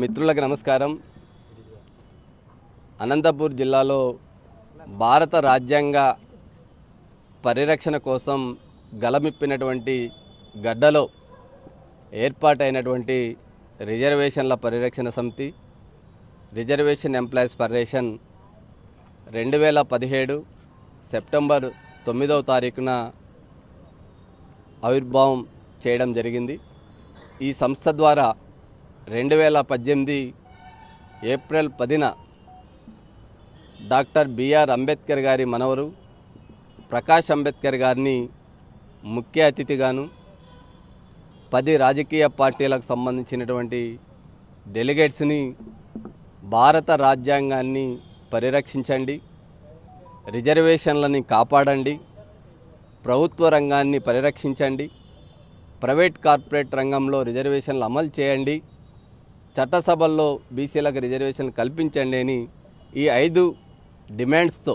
మిత్రులకు నమస్కారం. అనంతపూర్ జిల్లాలో భారత రాజ్యాంగ పరిరక్షణ కోసం గలమిప్పినటువంటి గడ్డలో ఏర్పాటైనటువంటి రిజర్వేషన్ల పరిరక్షణ సమితి రిజర్వేషన్ ఎంప్లాయీస్ ఫెడరేషన్ రెండు వేల పదిహేడు సెప్టెంబర్ తొమ్మిదవ తారీఖున ఆవిర్భావం చేయడం జరిగింది. ఈ సంస్థ ద్వారా రెండు వేల పద్దెనిమిది ఏప్రిల్ పదిన డాక్టర్ బిఆర్ అంబేద్కర్ గారి మనవరు ప్రకాష్ అంబేద్కర్ గారిని ముఖ్య అతిథిగాను పది రాజకీయ పార్టీలకు సంబంధించినటువంటి డెలిగేట్స్ని భారత రాజ్యాంగాన్ని పరిరక్షించండి రిజర్వేషన్లని కాపాడండి ప్రభుత్వ రంగాన్ని పరిరక్షించండి ప్రైవేట్ కార్పొరేట్ రంగంలో రిజర్వేషన్లు అమలు చేయండి. చట్టసభల్లో బీసీలకు రిజర్వేషన్ కల్పించండి అని ఈ ఐదు డిమాండ్స్తో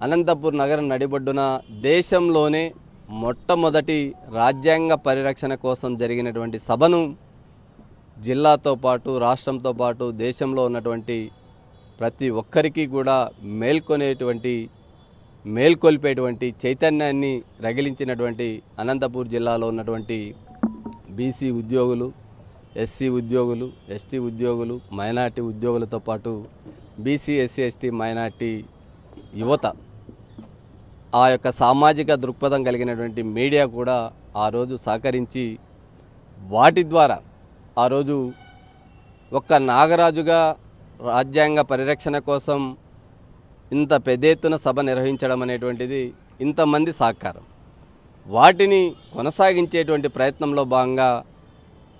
అనంతపూర్ నగరం నడిబొడ్డున దేశంలోనే మొట్టమొదటి రాజ్యాంగ పరిరక్షణ కోసం జరిగినటువంటి సభను జిల్లాతో పాటు రాష్ట్రంతో పాటు దేశంలో ఉన్నటువంటి ప్రతి ఒక్కరికి కూడా మేల్కొనేటువంటి మేల్కొల్పేటువంటి చైతన్యాన్ని రగిలించినటువంటి అనంతపూర్ జిల్లాలో ఉన్నటువంటి బీసీ ఉద్యోగులు ఎస్సీ ఉద్యోగులు ఎస్టీ ఉద్యోగులు మైనార్టీ ఉద్యోగులతో పాటు బీసీ ఎస్సీ ఎస్టీ మైనార్టీ యువత. ఆ యొక్క సామాజిక దృక్పథం కలిగినటువంటి మీడియా కూడా ఆ రోజు సహకరించి వాటి ద్వారా ఆ రోజు ఒక్క నాగరాజుగా రాజ్యాంగ పరిరక్షణ కోసం ఇంత పెద్ద ఎత్తున సభ నిర్వహించడం అనేటువంటిది ఇంతమంది సహకారం. వాటిని కొనసాగించేటువంటి ప్రయత్నంలో భాగంగా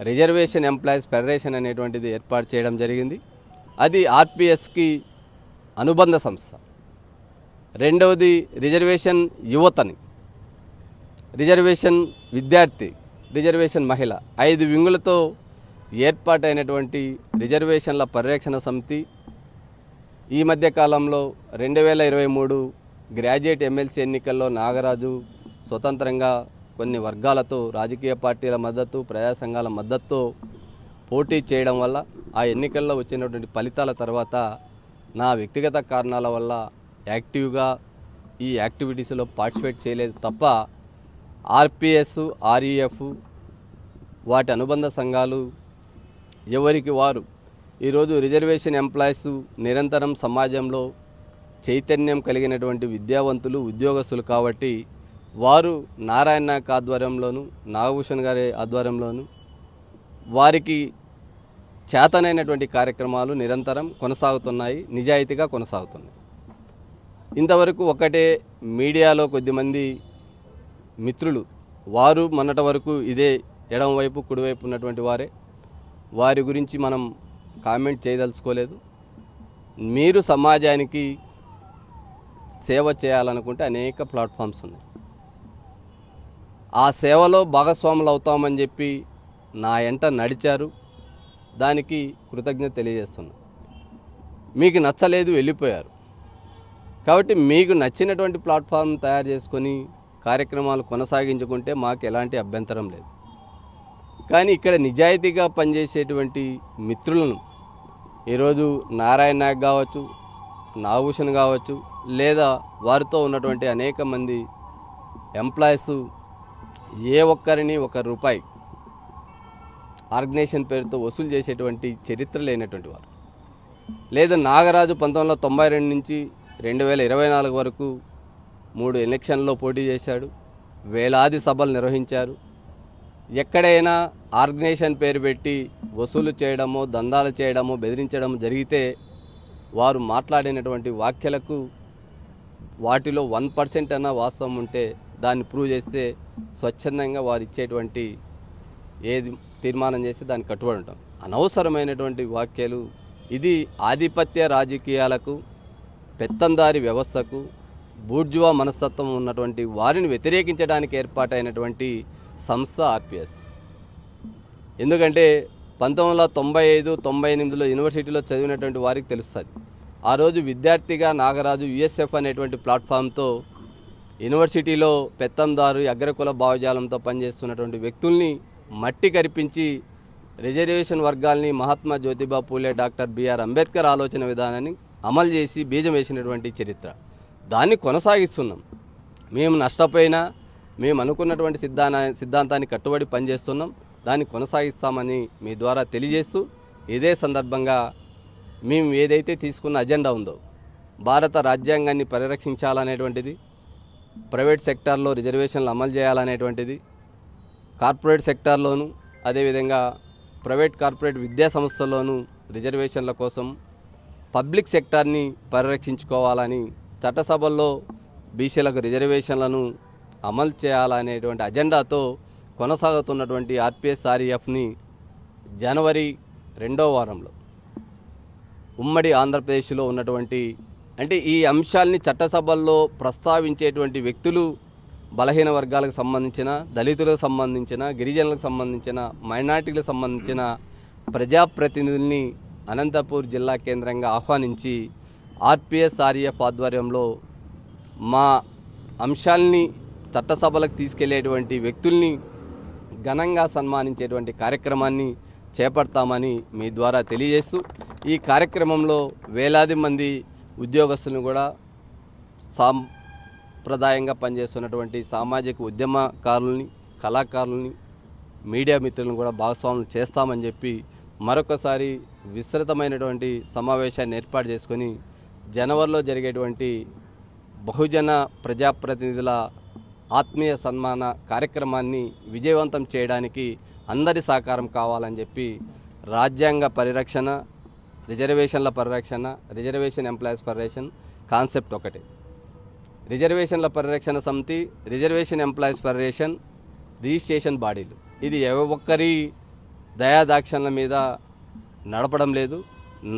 రిజర్వేషన్ ఎంప్లాయీస్ ఫెడరేషన్ అనేటువంటిది ఏర్పాటు చేయడం జరిగింది. అది ఆర్పిఎస్కి అనుబంధ సంస్థ. రెండవది రిజర్వేషన్ యువతని. రిజర్వేషన్ విద్యార్థి రిజర్వేషన్ మహిళ ఐదు వింగులతో ఏర్పాటైనటువంటి రిజర్వేషన్ల పరిరక్షణ సమితి. ఈ మధ్య కాలంలో రెండు వేల ఇరవై మూడు గ్రాడ్యుయేట్ ఎమ్మెల్సీ ఎన్నికల్లో నాగరాజు స్వతంత్రంగా కొన్ని వర్గాలతో రాజకీయ పార్టీల మద్దతు ప్రజా సంఘాల మద్దతు పోటీ చేయడం వల్ల ఆ ఎన్నికల్లో వచ్చినటువంటి ఫలితాల తర్వాత నా వ్యక్తిగత కారణాల వల్ల యాక్టివ్గా ఈ యాక్టివిటీస్లో పార్టిసిపేట్ చేయలేదు తప్ప ఆర్పిఎస్ ఆర్ఈఎఫ్ వాటి అనుబంధ సంఘాలు ఎవరికి వారు? ఈరోజు రిజర్వేషన్ ఎంప్లాయీస్ నిరంతరం సమాజంలో చైతన్యం కలిగినటువంటి విద్యావంతులు ఉద్యోగస్తులు కాబట్టి వారు నారాయణ నాయక్ ఆధ్వర్యంలోను నాగభూషణ్ గారి ఆధ్వర్యంలోను వారికి చేతనైనటువంటి కార్యక్రమాలు నిరంతరం కొనసాగుతున్నాయి నిజాయితీగా కొనసాగుతున్నాయి. ఇంతవరకు ఒకటే మీడియాలో కొద్దిమంది మిత్రులు వారు మొన్నటి వరకు ఇదే ఎడమవైపు కుడివైపు ఉన్నటువంటి వారే. వారి గురించి మనం కామెంట్ చేయదలుచుకోలేదు. మీరు సమాజానికి సేవ చేయాలనుకుంటే అనేక ప్లాట్ఫామ్స్ ఉన్నాయి. ఆ సేవలో భాగస్వాములు అవుతామని చెప్పి నా ఎంట నడిచారు. దానికి కృతజ్ఞత తెలియజేస్తున్నా. మీకు నచ్చలేదు వెళ్ళిపోయారు. కాబట్టి మీకు నచ్చినటువంటి ప్లాట్ఫామ్ తయారు చేసుకొని కార్యక్రమాలు కొనసాగించుకుంటే మాకు ఎలాంటి అభ్యంతరం లేదు. కానీ ఇక్కడ నిజాయితీగా పనిచేసేటువంటి మిత్రులను ఈరోజు నారాయణ నాయక్ కావచ్చు నాగభూషణ్ కావచ్చు లేదా వారితో ఉన్నటువంటి అనేక మంది ఎంప్లాయీస్ ఏ ఒక్కరిని ఒక రూపాయి ఆర్గనైజేషన్ పేరుతో వసూలు చేసేటువంటి చరిత్ర లేనటువంటి వారు. లేదా నాగరాజు పంతొమ్మిది వందల తొంభై రెండు నుంచి రెండు వేల ఇరవై నాలుగు వరకు మూడు ఎలక్షన్లో పోటీ చేశాడు వేలాది సభలు నిర్వహించారు. ఎక్కడైనా ఆర్గనైజేషన్ పేరు పెట్టి వసూలు చేయడమో దందాలు చేయడమో బెదిరించడమో జరిగితే వారు మాట్లాడినటువంటి వ్యాఖ్యలకు వాటిలో వన్ పర్సెంట్ అన్న వాస్తవం ఉంటే దాన్ని ప్రూవ్ చేస్తే స్వచ్ఛందంగా వారు ఇచ్చేటువంటి ఏది తీర్మానం చేస్తే దానికి కట్టుబడి ఉంటాం. అనవసరమైనటువంటి వాక్యాలు ఇది ఆధిపత్య రాజకీయాలకు పెత్తందారి వ్యవస్థకు బూర్జువా మనస్తత్వం ఉన్నటువంటి వారిని వ్యతిరేకించడానికి ఏర్పాటైనటువంటి సంస్థ ఆర్పిఎస్. ఎందుకంటే పంతొమ్మిది వందల తొంభై ఐదు తొంభై ఎనిమిదిలో యూనివర్సిటీలో చదివినటువంటి వారికి తెలుస్తుంది. ఆ రోజు విద్యార్థిగా నాగరాజు యుఎస్ఎఫ్ అనేటువంటి ప్లాట్ఫామ్తో యూనివర్సిటీలో పెత్తందారు అగ్రకుల భావజాలంతో పనిచేస్తున్నటువంటి వ్యక్తుల్ని మట్టి కరిపించి రిజర్వేషన్ వర్గాల్ని మహాత్మా జ్యోతిబా పూలే డాక్టర్ బిఆర్ అంబేద్కర్ ఆలోచన విధానాన్ని అమలు చేసి బీజం వేసినటువంటి చరిత్ర. దాన్ని కొనసాగిస్తున్నాం. మేము నష్టపోయినా మేము అనుకున్నటువంటి సిద్ధాన సిద్ధాంతాన్ని కట్టుబడి పనిచేస్తున్నాం. దాన్ని కొనసాగిస్తామని మీ ద్వారా తెలియజేస్తూ ఇదే సందర్భంగా మేము ఏదైతే తీసుకున్న అజెండా ఉందో భారత రాజ్యాంగాన్ని పరిరక్షించాలనేటువంటిది ప్రైవేట్ సెక్టార్లో రిజర్వేషన్లు అమలు చేయాలనేటువంటిది కార్పొరేట్ సెక్టార్లోను అదేవిధంగా ప్రైవేట్ కార్పొరేట్ విద్యా సంస్థల్లోనూ రిజర్వేషన్ల కోసం పబ్లిక్ సెక్టార్ని పరిరక్షించుకోవాలని చట్టసభల్లో బీసీలకు రిజర్వేషన్లను అమలు చేయాలనేటువంటి అజెండాతో కొనసాగుతున్నటువంటి ఆర్పిఎస్ ఆర్ఈఎఫ్ని జనవరి రెండో వారంలో ఉమ్మడి ఆంధ్రప్రదేశ్లో ఉన్నటువంటి అంటే ఈ అంశాల్ని చట్టసభల్లో ప్రస్తావించేటువంటి వ్యక్తులు బలహీన వర్గాలకు సంబంధించిన దళితులకు సంబంధించిన గిరిజనులకు సంబంధించిన మైనార్టీలకు సంబంధించిన ప్రజాప్రతినిధుల్ని అనంతపూర్ జిల్లా కేంద్రంగా ఆహ్వానించి ఆర్పిఎస్ ఆర్ఎఫ్ ఆధ్వర్యంలో మా అంశాల్ని చట్టసభలకు తీసుకెళ్ళేటువంటి వ్యక్తుల్ని ఘనంగా సన్మానించేటువంటి కార్యక్రమాన్ని చేపడతామని మీ ద్వారా తెలియజేస్తూ ఈ కార్యక్రమంలో వేలాది మంది ఉద్యోగస్తులను కూడా సాంప్రదాయంగా పనిచేస్తున్నటువంటి సామాజిక ఉద్యమకారుల్ని కళాకారుల్ని మీడియా మిత్రులను కూడా భాగస్వాములు చేస్తామని చెప్పి మరొకసారి విస్తృతమైనటువంటి సమావేశాన్ని ఏర్పాటు చేసుకొని జనవరిలో జరిగేటువంటి బహుజన ప్రజాప్రతినిధుల ఆత్మీయ సన్మాన కార్యక్రమాన్ని విజయవంతం చేయడానికి అందరి సహకారం కావాలని చెప్పి రాజ్యాంగ పరిరక్షణ రిజర్వేషన్ల పరిరక్షణ రిజర్వేషన్ ఎంప్లాయీస్ పరిరక్షణ కాన్సెప్ట్ ఒకటి. రిజర్వేషన్ల పరిరక్షణ సమితి రిజర్వేషన్ ఎంప్లాయీస్ పరిరక్షణ రిజిస్ట్రేషన్ బాడీలు. ఇది ఏ ఒక్కరి దయాదాక్షణల మీద నడపడం లేదు.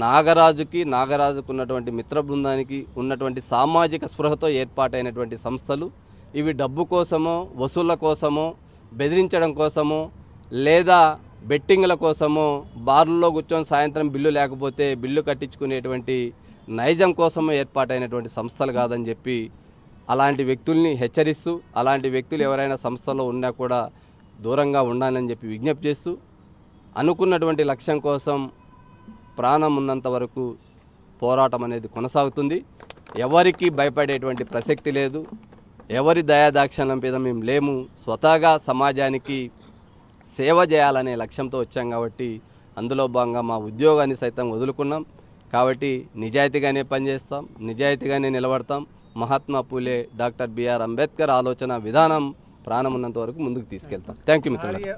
నాగరాజుకి నాగరాజుకు ఉన్నటువంటి మిత్ర బృందానికి ఉన్నటువంటి సామాజిక స్పృహతో ఏర్పాటైనటువంటి సంస్థలు ఇవి డబ్బు కోసమో వసూళ్ళ కోసమో బెదిరించడం కోసమో లేదా బెట్టింగ్ల కోసమో బార్లలో కూర్చొని సాయంత్రం బిల్లు లేకపోతే బిల్లు కట్టించుకునేటువంటి నైజం కోసము ఏర్పాటైనటువంటి సంస్థలు కాదని చెప్పి అలాంటి వ్యక్తుల్ని హెచ్చరిస్తూ అలాంటి వ్యక్తులు ఎవరైనా సంస్థలో ఉన్నా కూడా దూరంగా ఉండాలని చెప్పి విజ్ఞప్తి చేస్తూ అనుకున్నటువంటి లక్ష్యం కోసం ప్రాణం ఉన్నంత వరకు పోరాటం అనేది కొనసాగుతుంది. ఎవరికి భయపడేటువంటి ప్రసక్తి లేదు. ఎవరి దయాదాక్షణ్యం మీద మేము లేము. స్వతహాగా సమాజానికి సేవ చేయాలనే లక్ష్యంతో వచ్చాం కాబట్టి అందులో భాగంగా మా ఉద్యోగాన్ని సైతం వదులుకున్నాం. కాబట్టి నిజాయితీగానే పనిచేస్తాం నిజాయితీగానే నిలబడతాం. మహాత్మా పూలే డాక్టర్ బిఆర్ అంబేద్కర్ ఆలోచన విధానం ప్రాణం ఉన్నంత వరకు ముందుకు తీసుకెళ్తాం. థ్యాంక్ యూ మిత్రులు